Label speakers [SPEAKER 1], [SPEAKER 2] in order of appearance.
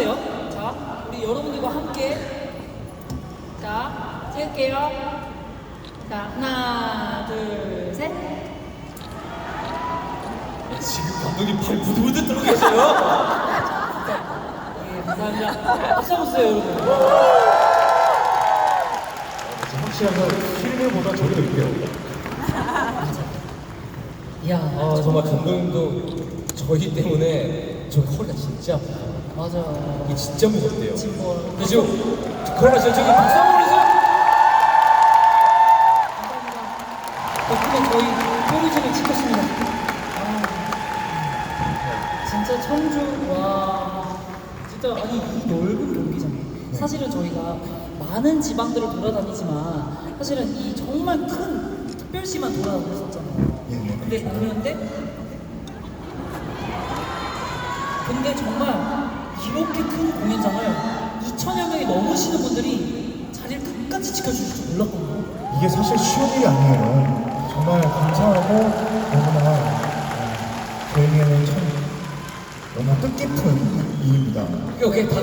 [SPEAKER 1] 세우세요. 자, 우리 여러분들과 함께 자 세울게요. 자 하나 둘 셋.
[SPEAKER 2] 지금 감독님 발 부들부들 떨고 계세요.
[SPEAKER 1] 예, 감사합니다. 박수 한번 주세요, 여러분.
[SPEAKER 3] 확실한 건 필름보다 저기 더 있대요.
[SPEAKER 1] 이야,
[SPEAKER 2] 아 정말 감독님도 저희 때문에 저 허리가 진짜 아파요.
[SPEAKER 1] 맞아.
[SPEAKER 2] 이게 진짜 무겁대요.
[SPEAKER 1] 진짜.
[SPEAKER 2] 근데 지금 진짜 저기 박수 한번 해주세요.
[SPEAKER 1] 덕분에 저희 프로즈를 지켰습니다. 아, 진짜 청주 와 진짜 아니 이 넓은 경기장에 사실은 저희가 많은 지방들을 돌아다니지만 사실은 이 정말 큰 특별시만 돌아다녔었잖아요. 근데 그런데 근데 정말 이렇게 큰 공연장을 2천여 명이 넘으시는 분들이 자리를 끝까지 지켜주실 줄 몰랐거든요.
[SPEAKER 3] 이게 사실 쉬운 일이 아니에요. 정말 감사하고 너무나 어, 저에게는 참 너무 뜻깊은 일입니다.
[SPEAKER 2] 오케이 오케이 다